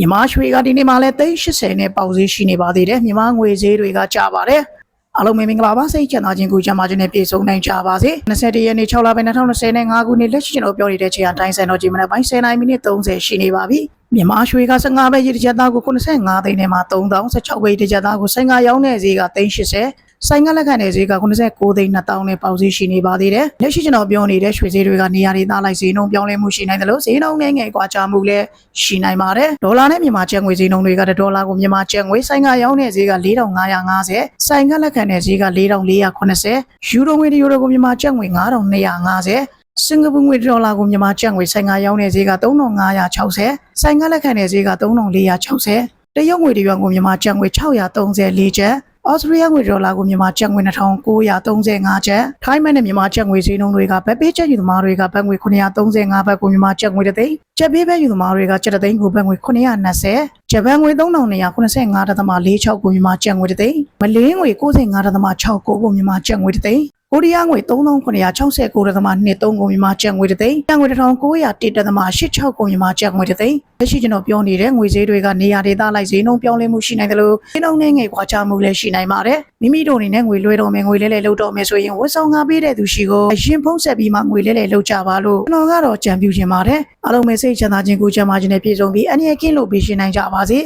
မြန်မာရွှေကဒီနေ့မှလည်း380နဲ့ပေါက်ဈေးရှိနေပါသေးတယ်မြန်မာငွေဈေးတွေကကျပါတယ်အားလုံးပဲမင်္ဂလာပါစိတ်ချမ်းသာခြင်းကိုကြမှာခြင်းနဲ့ပြည့်စုံနိုင်ကြပါစေ21ရက်နေ့6လပိုင်း2025ခုနှစ်လက်ရှိကျွန်တော်ပြောနေတဲ့ချိန်အတိုင်းစံတော်ချိန်မနက်ပိုင်း10:00မိနစ်30ရှိနေပါပြီမြန်မာရွှေက15ပဲရေတစ်ချက်သားကို85သိန်းနဲ့မှ3016ပဲရေတစ်ချက်သားကို15ရောင်းတဲ့ဈေးက380 ဆိုင်ကလက်ခံတဲ့ဈေးက89သိန်း2000နဲ့ပေါက်ဈေးရှိနေပါသေးတယ်။လက်ရှိကျွန်တော်ပြောနေတဲ့ရွှေဈေးတွေကနေရာဒေသလိုက်ဈေးနှုန်းပြောင်းလဲမှုရှိနိုင်တယ်လို့ဈေးနှုန်းငယ်ငယ်ကွာခြားမှုလည်းရှိနိုင်ပါတယ်။ဒေါ်လာနဲ့မြန်မာကျပ်ငွေဈေးနှုန်းတွေကဒေါ်လာကိုမြန်မာကျပ်ငွေဆိုင်ကရောင်းတဲ့ဈေးက4550ဆိုင်ကလက်ခံတဲ့ဈေးက4480ယူရိုငွေတယူရိုကိုမြန်မာကျပ်ငွေ9250စင်ကာပူငွေဒေါ်လာကိုမြန်မာကျပ်ငွေဆိုင်ကရောင်းတဲ့ဈေးက3560ဆိုင်ကလက်ခံတဲ့ဈေးက3460တရုတ်ငွေတရွမ်ကိုမြန်မာကျပ်ငွေ634ကျပ် ဩစတြေးလျငွေဒေါ်လာကိုမြန်မာကျပ်ငွေ2935ကျပ်ထိုင်းမန်နဲ့မြန်မာကျပ်ငွေဈေးနှုန်းတွေကဗက်ပေးကျပ်ယူသမားတွေကဘတ်ငွေ935ဘတ်ကိုမြန်မာကျပ်ငွေတစ်သိန်းကျပ်ပေးပဲယူသမားတွေကကျပ်တစ်သိန်းကိုဘတ်ငွေ920ကျပ်ဘတ်ငွေ3285.46ကိုမြန်မာကျပ်ငွေတစ်သိန်းမလေးငွေ95.69ကိုမြန်မာကျပ်ငွေတစ်သိန်း ကိုရီးယားငွေ3969.23ကိုမြန်မာကျပ်ငွေတစ်သိန်းတန်ငွေ1901.86ကိုမြန်မာကျပ်ငွေတစ်သိန်းလက်ရှိကျွန်တော်ပြောနေတဲ့ငွေဈေးတွေကနေရာဒေသလိုက်ဈေးနှုန်းပြောင်းလဲမှုရှိနိုင်တယ်လို့ဈေးနှုန်းနဲ့ငွေခွာခြားမှုလည်းရှိနိုင်ပါတယ်မိမိတို့အနေနဲ့ငွေလွှဲတော်မယ်ငွေလဲလဲလုပ်တော်မယ်ဆိုရင်ဝတ်ဆောင်ငါပေးတဲ့သူရှိကိုအရင်ဖုံးဆက်ပြီးမှငွေလဲလဲလုပ်ကြပါလို့ကျွန်တော်ကတော့ကြံပြူခြင်းပါတယ်အားလုံးပဲစိတ်ချမ်းသာခြင်းကိုကြံပါခြင်းနဲ့ပြည့်စုံပြီးအနည်းကင်းလို့ပေးရှင်နိုင်ကြပါစေ